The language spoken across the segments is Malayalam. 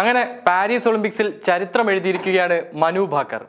അങ്ങനെ പാരീസ് ഒളിമ്പിക്സിൽ ചരിത്രം എഴുതിയിരിക്കുകയാണ് മനു ഭാക്കർ.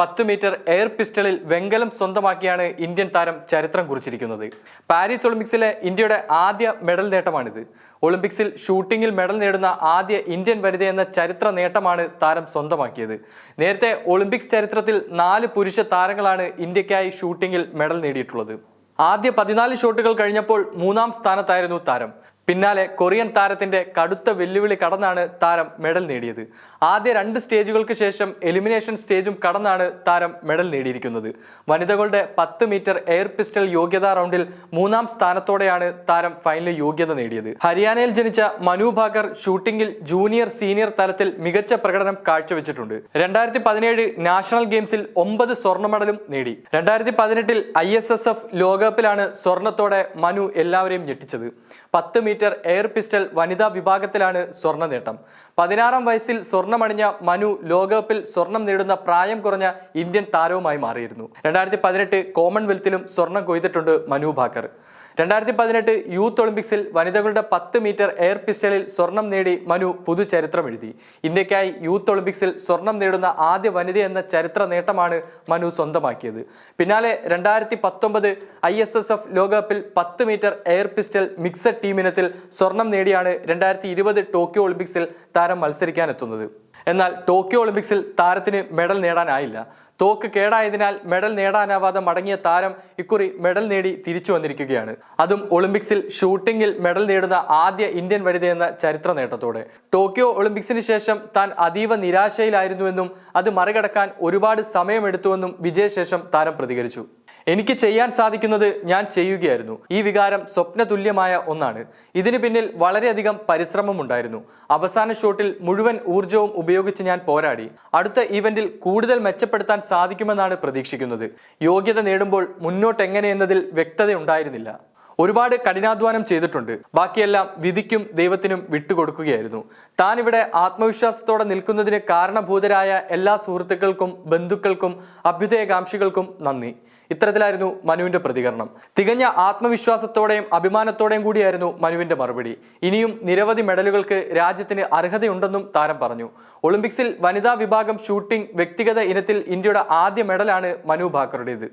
പത്ത് മീറ്റർ എയർ പിസ്റ്റളിൽ വെങ്കലം സ്വന്തമാക്കിയാണ് ഇന്ത്യൻ താരം ചരിത്രം കുറിച്ചിരിക്കുന്നത്. പാരീസ് ഒളിമ്പിക്സിലെ ഇന്ത്യയുടെ ആദ്യ മെഡൽ നേട്ടമാണിത്. ഒളിമ്പിക്സിൽ ഷൂട്ടിങ്ങിൽ മെഡൽ നേടുന്ന ആദ്യ ഇന്ത്യൻ വനിത എന്ന ചരിത്ര നേട്ടമാണ് താരം സ്വന്തമാക്കിയത്. നേരത്തെ ഒളിമ്പിക്സ് ചരിത്രത്തിൽ നാല് പുരുഷ താരങ്ങളാണ് ഇന്ത്യക്കായി ഷൂട്ടിങ്ങിൽ മെഡൽ നേടിയിട്ടുള്ളത്. ആദ്യ പതിനാല് ഷോട്ടുകൾ കഴിഞ്ഞപ്പോൾ മൂന്നാം സ്ഥാനത്തായിരുന്നു താരം. പിന്നാലെ കൊറിയൻ താരത്തിന്റെ കടുത്ത വെല്ലുവിളി കടന്നാണ് താരം മെഡൽ നേടിയത്. ആദ്യ രണ്ട് സ്റ്റേജുകൾക്ക് ശേഷം എലിമിനേഷൻ സ്റ്റേജും കടന്നാണ് താരം മെഡൽ നേടിയിരിക്കുന്നത്. വനിതകളുടെ പത്ത് മീറ്റർ എയർ പിസ്റ്റൽ യോഗ്യതാ റൗണ്ടിൽ മൂന്നാം സ്ഥാനത്തോടെയാണ് താരം ഫൈനലിൽ യോഗ്യത നേടിയത്. ഹരിയാനയിൽ ജനിച്ച മനു ഭാക്കർ ഷൂട്ടിംഗിൽ ജൂനിയർ സീനിയർ തലത്തിൽ മികച്ച പ്രകടനം കാഴ്ചവെച്ചിട്ടുണ്ട്. രണ്ടായിരത്തി പതിനേഴ് നാഷണൽ ഗെയിംസിൽ ഒമ്പത് സ്വർണ മെഡലും നേടി. രണ്ടായിരത്തി പതിനെട്ടിൽ ഐ എസ് എസ് എഫ് ലോകകപ്പിലാണ് സ്വർണത്തോടെ മനു എല്ലാവരെയും ഞെട്ടിച്ചത്. പത്ത് മീറ്റർ എയർ പിസ്റ്റൽ വനിതാ വിഭാഗത്തിലാണ് സ്വർണ നേട്ടം പതിനാറാം വയസ്സിൽ സ്വർണമണിഞ്ഞ മനു ലോകകപ്പിൽ സ്വർണം നേടുന്ന പ്രായം കുറഞ്ഞ ഇന്ത്യൻ താരവുമായി മാറിയിരുന്നു. രണ്ടായിരത്തി പതിനെട്ട് കോമൺവെൽത്തിലും സ്വർണം കൊയ്തിട്ടുണ്ട് മനു ഭാക്കർ. രണ്ടായിരത്തി പതിനെട്ട് യൂത്ത് ഒളിമ്പിക്സിൽ വനിതകളുടെ പത്ത് മീറ്റർ എയർ പിസ്റ്റലിൽ സ്വർണം നേടി മനു പുതുചരിത്രം എഴുതി ഇന്ത്യക്കായി യൂത്ത് ഒളിമ്പിക്സിൽ സ്വർണം നേടുന്ന ആദ്യ വനിത എന്ന ചരിത്ര നേട്ടമാണ് മനു സ്വന്തമാക്കിയത്. പിന്നാലെ രണ്ടായിരത്തി പത്തൊമ്പത് ഐ എസ് എസ് എഫ് ലോകകപ്പിൽ പത്ത് മീറ്റർ എയർ പിസ്റ്റൽ മിക്സഡ് ടീമിനത്തിൽ സ്വർണം നേടിയാണ് രണ്ടായിരത്തി ഇരുപത് ടോക്കിയോ ഒളിമ്പിക്സിൽ താരം മത്സരിക്കാനെത്തുന്നത്. എന്നാൽ ടോക്കിയോ ഒളിമ്പിക്സിൽ താരത്തിന് മെഡൽ നേടാനായില്ല. തോക്ക് കേടായതിനാൽ മെഡൽ നേടാനാവാതെ മടങ്ങിയ താരം ഇക്കുറി മെഡൽ നേടി തിരിച്ചു വന്നിരിക്കുകയാണ്. അതും ഒളിമ്പിക്സിൽ ഷൂട്ടിംഗിൽ മെഡൽ നേടുന്ന ആദ്യ ഇന്ത്യൻ വനിത എന്ന ചരിത്ര നേട്ടത്തോടെ. ടോക്കിയോ ഒളിമ്പിക്സിന് ശേഷം താൻ അതീവ നിരാശയിലായിരുന്നുവെന്നും അത് മറികടക്കാൻ ഒരുപാട് സമയമെടുത്തുവെന്നും വിജയശേഷം താരം പ്രതികരിച്ചു. എനിക്ക് ചെയ്യാൻ സാധിക്കുന്നത് ഞാൻ ചെയ്യുകയായിരുന്നു. ഈ വികാരം സ്വപ്നതുല്യമായ ഒന്നാണ്. ഇതിന് പിന്നിൽ വളരെയധികം പരിശ്രമമുണ്ടായിരുന്നു അവസാന ഷോട്ടിൽ മുഴുവൻ ഊർജവും ഉപയോഗിച്ച് ഞാൻ പോരാടി. അടുത്ത ഈവന്റിൽ കൂടുതൽ മെച്ചപ്പെടുത്താൻ സാധിക്കുമെന്നാണ് പ്രതീക്ഷിക്കുന്നത്. യോഗ്യത നേടുമ്പോൾ മുന്നോട്ട് എങ്ങനെയെന്നതിൽ വ്യക്തത ഉണ്ടായിരുന്നില്ല ഒരുപാട് കഠിനാധ്വാനം ചെയ്തിട്ടുണ്ട്. ബാക്കിയെല്ലാം വിധിക്കും ദൈവത്തിനും വിട്ടുകൊടുക്കുകയായിരുന്നു. താൻ ഇവിടെ ആത്മവിശ്വാസത്തോടെ നിൽക്കുന്നതിന് കാരണഭൂതരായ എല്ലാ സുഹൃത്തുക്കൾക്കും ബന്ധുക്കൾക്കും അഭ്യുദയകാംക്ഷികൾക്കും നന്ദി. ഇത്തരത്തിലായിരുന്നു മനുവിന്റെ പ്രതികരണം. തികഞ്ഞ ആത്മവിശ്വാസത്തോടെയും അഭിമാനത്തോടെയും കൂടിയായിരുന്നു മനുവിന്റെ മറുപടി. ഇനിയും നിരവധി മെഡലുകൾക്ക് രാജ്യത്തിന് അർഹതയുണ്ടെന്നും താരം പറഞ്ഞു. ഒളിമ്പിക്സിൽ വനിതാ വിഭാഗം ഷൂട്ടിംഗ് വ്യക്തിഗത ഇനത്തിൽ ഇന്ത്യയുടെ ആദ്യ മെഡലാണ് മനു ഭാക്കറുടേത്.